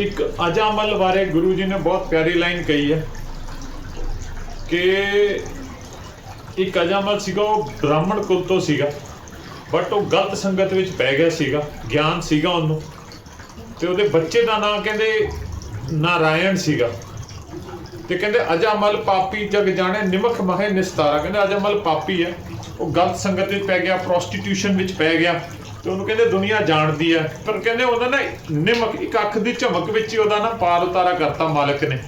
ਇੱਕ ਅਜਾਮਲ ਬਾਰੇ ਗੁਰੂ ਜੀ ਨੇ ਬਹੁਤ ਪਿਆਰੀ ਲਾਈਨ ਕਹੀ ਹੈ ਕਿ ਇੱਕ ਅਜਾਮਲ ਸੀਗਾ, ਉਹ ਬ੍ਰਾਹਮਣ ਕੁਲ ਤੋਂ ਸੀਗਾ ਬਟ ਉਹ ਗਲਤ ਸੰਗਤ ਵਿੱਚ ਪੈ ਗਿਆ ਸੀਗਾ, ਗਿਆਨ ਸੀਗਾ ਉਹਨੂੰ, ਤੇ ਉਹਦੇ ਬੱਚੇ ਦਾ ਨਾਂ ਕਹਿੰਦੇ ਨਾਰਾਇਣ ਸੀਗਾ। ਤੇ ਕਹਿੰਦੇ ਅਜਾਮਲ ਪਾਪੀ ਜਗ ਜਾਣੇ ਨਿਮਖ ਮਹੇ ਨਿਸਤਾਰਾ, ਕਹਿੰਦੇ ਅਜਾਮਲ ਪਾਪੀ ਹੈ, ਉਹ ਗਲਤ ਸੰਗਤ ਵਿੱਚ ਪੈ ਗਿਆ ਪ੍ਰੋਸਟੀਟਿਊਸ਼ਨ ਵਿੱਚ ਪੈ ਗਿਆ। ਤੇ ਉਹਨੂੰ ਕਹਿੰਦੇ ਦੁਨੀਆ ਜਾਣਦੀ ਹੈ ਪਰ ਕਹਿੰਦੇ ਉਹਦਾ ਨਾ ਨਿਮਕ, ਇੱਕ ਅੱਖ ਦੀ ਝਮਕ ਵਿੱਚ ਹੀ ਉਹਦਾ ਨਾ ਪਾਰ ਉਤਾਰਾ ਕਰਤਾ ਮਾਲਕ ਨੇ।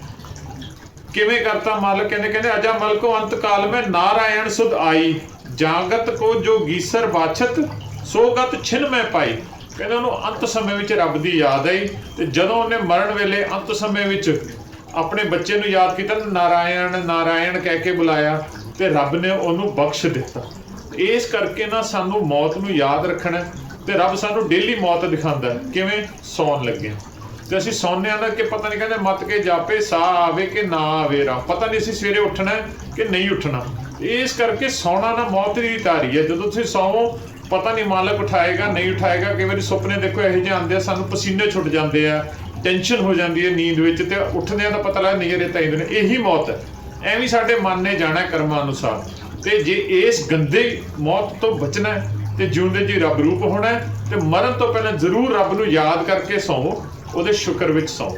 ਕਿਵੇਂ ਕਰਤਾ ਮਾਲਕ? ਕਹਿੰਦੇ ਕਹਿੰਦੇ, ਅਜਾ ਮਲਕੋ ਅੰਤ ਕਾਲ ਮੈਂ ਨਾਰਾਇਣ ਸੁਧ ਆਈ। ਜਾਗਤ ਕੋ ਜੋ ਗੀਸਰ ਬਾਛਤ, ਸੋ ਗਤ ਛਿਨ ਮੈਂ ਪਾਈ। ਕਹਿੰਦੇ ਉਹਨੂੰ ਅੰਤ ਸਮੇਂ ਵਿੱਚ ਰੱਬ ਦੀ ਯਾਦ ਆਈ ਤੇ ਜਦੋਂ ਉਹਨੇ ਮਰਨ ਵੇਲੇ ਅੰਤ ਸਮੇਂ ਵਿੱਚ ਆਪਣੇ ਬੱਚੇ ਨੂੰ ਯਾਦ ਕੀਤਾ, ਨਾਰਾਇਣ ਨਾਰਾਇਣ ਕਹਿ ਕੇ ਬੁਲਾਇਆ ਤੇ ਰੱਬ ਨੇ ਉਹਨੂੰ ਬਖਸ਼ ਦਿੱਤਾ। ਇਸ ਕਰਕੇ ਨਾ ਸਾਨੂੰ ਮੌਤ ਨੂੰ ਯਾਦ ਰੱਖਣਾ ਹੈ ਤੇ ਰੱਬ ਸਾਨੂੰ ਡੇਲੀ ਮੌਤ ਦਿਖਾਉਂਦਾ ਕਿਵੇਂ? ਸੌਣ ਲੱਗੇ ਤੇ ਅਸੀਂ ਸੌਂਦੇ ਆ ਨਾ ਕਿ ਪਤਾ ਨਹੀਂ ਕਹਿੰਦੇ ਮਤ ਕੇ ਜਾਪੇ, ਸਾਹ ਆਵੇ ਕਿ ਨਾ ਆਵੇ ਰਾ ਪਤਾ ਨਹੀਂ ਅਸੀਂ ਸਵੇਰੇ ਉੱਠਣਾ ਕਿ ਨਹੀਂ ਉੱਠਣਾ। ਇਸ ਕਰਕੇ ਸੌਣਾ ਨਾ ਮੌਤ ਦੀ ਤਾਰੀ ਹੈ। ਜਦੋਂ ਤੁਸੀਂ ਸੌਵੋ, ਪਤਾ ਨਹੀਂ ਮਾਲਕ ਉਠਾਏਗਾ, ਨਹੀਂ ਉਠਾਏਗਾ। ਕਈ ਵਾਰੀ ਸੁਪਨੇ ਦੇਖੋ ਇਹੋ ਜਿਹੇ ਆਉਂਦੇ ਆ, ਸਾਨੂੰ ਪਸੀਨੇ ਛੁੱਟ ਜਾਂਦੇ ਆ ਟੈਨਸ਼ਨ ਹੋ ਜਾਂਦੀ ਹੈ ਨੀਂਦ ਵਿੱਚ ਤੇ ਉੱਠਦੇ ਆ ਤਾਂ ਪਤਾ ਲੱਗਦਾ ਨਹੀਂ ਰੇਤਾ ਇੰਦ ਨੇ ਇਹੀ ਮੌਤ ਹੈ। ਐਵੇਂ ਸਾਡੇ ਮਨ ਨੇ ਜਾਣਾ ਕਰਮਾਂ ਅਨੁਸਾਰ। ਤੇ ਜੇ ਇਸ ਗੰਦੇ ਮੌਤ ਤੋਂ ਬਚਣਾ ਹੈ ਤੇ ਜਿਉਂਦੇ ਜੀ ਰੱਬ ਰੂਪ ਹੋਣਾ ਹੈ ਤੇ ਮਰਨ ਤੋਂ ਪਹਿਲਾਂ ਜ਼ਰੂਰ ਰੱਬ ਨੂੰ ਯਾਦ ਕਰਕੇ ਸੌਂ, ਉਹਦੇ ਸ਼ੁਕਰ ਵਿੱਚ ਸੌਂ।